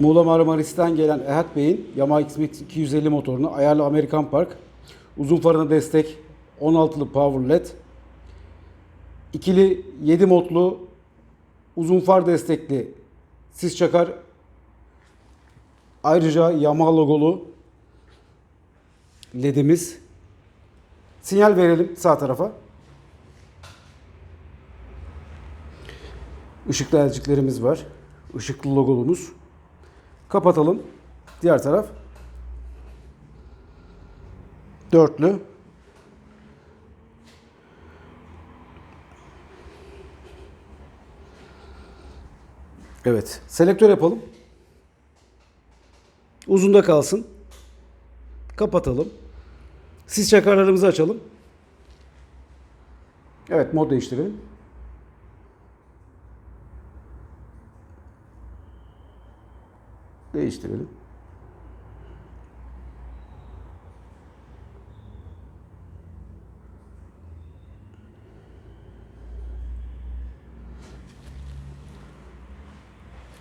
Muğla Marmaris'ten gelen Ehad Bey'in Yamaha XMX 250 motorunu ayarlı Amerikan Park, uzun farına destek 16'lı Power LED, ikili 7 modlu uzun far destekli sis çakar, ayrıca Yamaha logolu LED'imiz. Sinyal verelim sağ tarafa. Işıklı elciklerimiz var. Işıklı logolumuz. Kapatalım. Diğer taraf. Dörtlü. Evet. Selektör yapalım. Uzunda kalsın. Kapatalım. Sis çakarlarımızı açalım. Evet mod değiştirelim. Değiştirelim.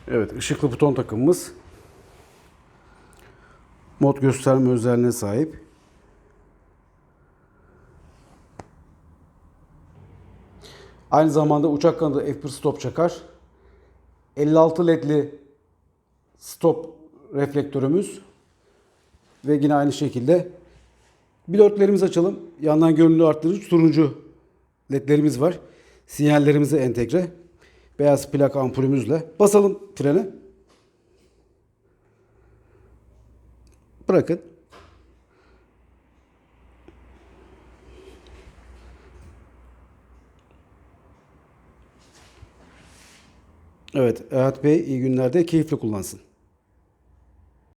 Evet, ışıklı buton takımımız mod gösterme özelliğine sahip. Aynı zamanda uçak kanadı F1 stop çakar. 56 ledli stop reflektörümüz ve yine aynı şekilde pilotlerimizi açalım. Yandan görünümlü arttırıcı turuncu ledlerimiz var. Sinyallerimizi entegre. Beyaz plak ampulümüzle. Basalım frene. Bırakın. Evet, Erhat Bey iyi günlerde keyifli kullansın.